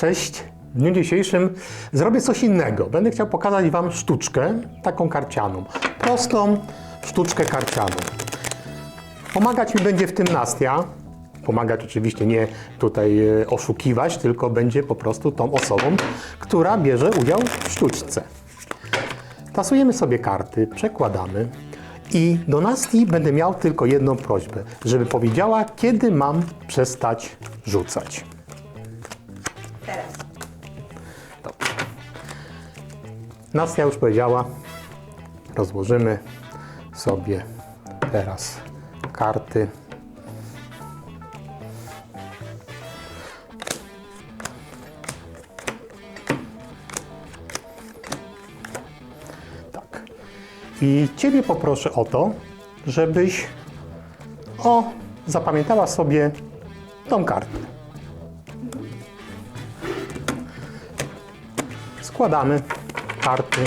Cześć! W dniu dzisiejszym zrobię coś innego. Będę chciał pokazać Wam sztuczkę, taką karcianą. Prostą sztuczkę karcianą. Pomagać mi będzie w tym Nastia. Pomagać oczywiście nie tutaj e, oszukiwać, tylko będzie po prostu tą osobą, która bierze udział w sztuczce. Tasujemy sobie karty, przekładamy i do Nasti będę miał tylko jedną prośbę, żeby powiedziała, kiedy mam przestać rzucać. Nastia już powiedziała, rozłożymy sobie teraz karty. Tak. I Ciebie poproszę o to, żebyś o, zapamiętała sobie tą kartę. Składamy karty,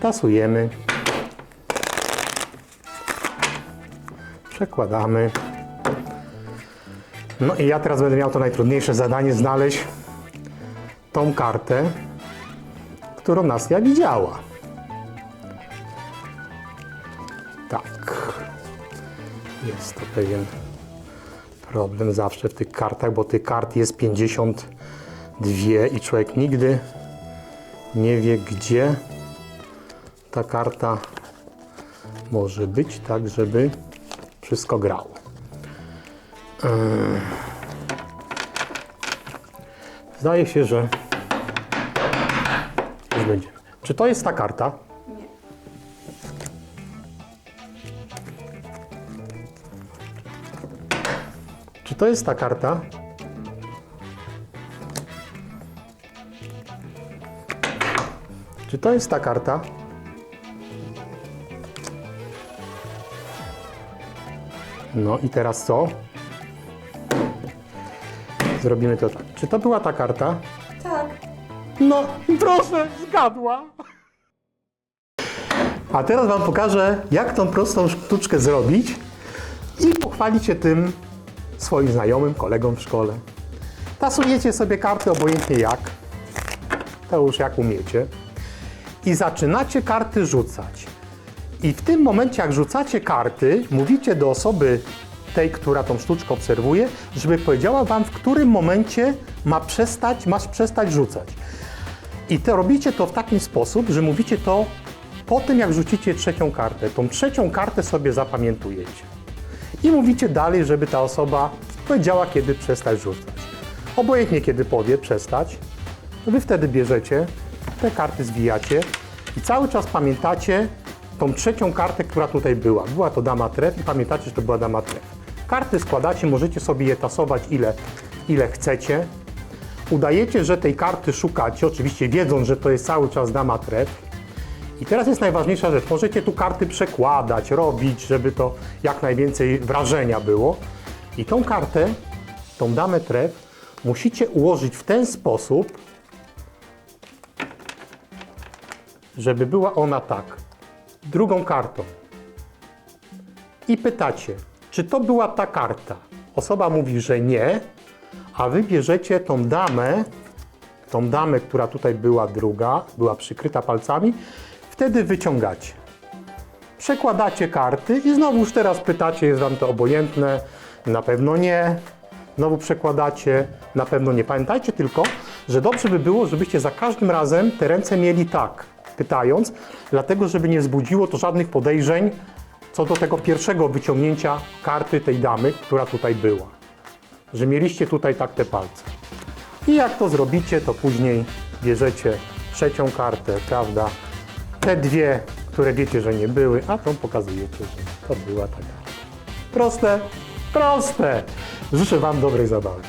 tasujemy, przekładamy. No i ja teraz będę miał to najtrudniejsze zadanie znaleźć tą kartę, którą nas ja widziała. Tak. Jest to pewien problem zawsze w tych kartach, bo tych kart jest 52 i człowiek nigdy nie wie, gdzie ta karta może być, tak żeby wszystko grało. Ym. Zdaje się, że już będziemy. Czy to jest ta karta? Nie. Czy to jest ta karta? Czy to jest ta karta? No i teraz co? Zrobimy to tak. Czy to była ta karta? Tak. No, proszę, zgadła. A teraz Wam pokażę, jak tą prostą sztuczkę zrobić i pochwalić się tym swoim znajomym, kolegom w szkole. Tasujecie sobie karty obojętnie jak, to już jak umiecie, i zaczynacie karty rzucać. I w tym momencie, jak rzucacie karty, mówicie do osoby tej, która tą sztuczkę obserwuje, żeby powiedziała Wam, w którym momencie ma przestać, masz przestać rzucać. I to robicie to w taki sposób, że mówicie to po tym, jak rzucicie trzecią kartę. Tą trzecią kartę sobie zapamiętujecie. I mówicie dalej, żeby ta osoba powiedziała, kiedy przestać rzucać. Obojętnie, kiedy powie przestać, wy wtedy bierzecie, te karty zwijacie i cały czas pamiętacie tą trzecią kartę, która tutaj była. Była to dama tref i pamiętacie, że to była dama tref. Karty składacie, możecie sobie je tasować ile, ile chcecie. Udajecie, że tej karty szukacie, oczywiście wiedząc, że to jest cały czas dama tref. I teraz jest najważniejsza rzecz. Możecie tu karty przekładać, robić, żeby to jak najwięcej wrażenia było. I tą kartę, tą damę tref, musicie ułożyć w ten sposób, żeby była ona tak. Drugą kartą. I pytacie, czy to była ta karta? Osoba mówi, że nie, a wy bierzecie tą damę, tą damę, która tutaj była druga, była przykryta palcami, wtedy wyciągacie. Przekładacie karty i znowu już teraz pytacie, jest wam to obojętne? Na pewno nie. Znowu przekładacie, na pewno nie. Pamiętajcie tylko, że dobrze by było, żebyście za każdym razem te ręce mieli tak, pytając, dlatego żeby nie wzbudziło to żadnych podejrzeń co do tego pierwszego wyciągnięcia karty tej damy, która tutaj była. Że mieliście tutaj tak te palce. I jak to zrobicie, to później bierzecie trzecią kartę, prawda? Te dwie, które wiecie, że nie były, a tą pokazujecie, że to była ta karta. Proste, proste. Życzę Wam dobrej zabawy.